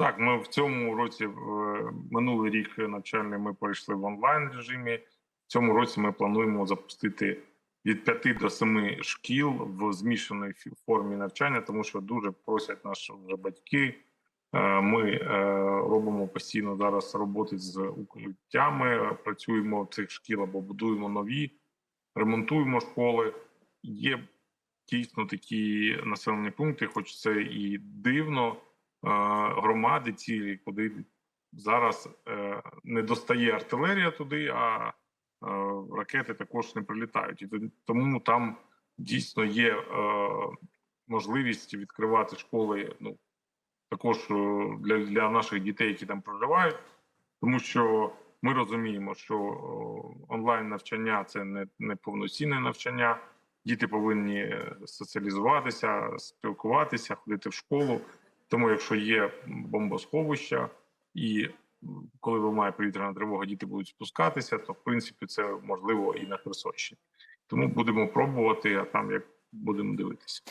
Так, ми в цьому році, минулий рік навчальний, ми перейшли в онлайн режимі. В цьому році ми плануємо запустити від 5 до 7 шкіл в змішаній фі- формі навчання, тому що дуже просять наші вже батьки. Е, Ми е, робимо постійно зараз роботи з укриттями, працюємо в цих шкіл або будуємо нові, ремонтуємо школи. Є дійсно такі населені пункти, хоч це і дивно, громади цілі, куди зараз е, не достає артилерія туди, а е, ракети також не прилітають. І тому там дійсно є е, можливість відкривати школи. Ну також е, для, для наших дітей, які там проживають, тому що ми розуміємо, що онлайн навчання це не, не повноцінне навчання. Діти повинні е, соціалізуватися, спілкуватися, ходити в школу. Тому, якщо є бомбосховища, і коли вимає повітряна тривога, діти будуть спускатися, то в принципі це можливо і на Херсонщині. Тому будемо пробувати, а там як будемо дивитися.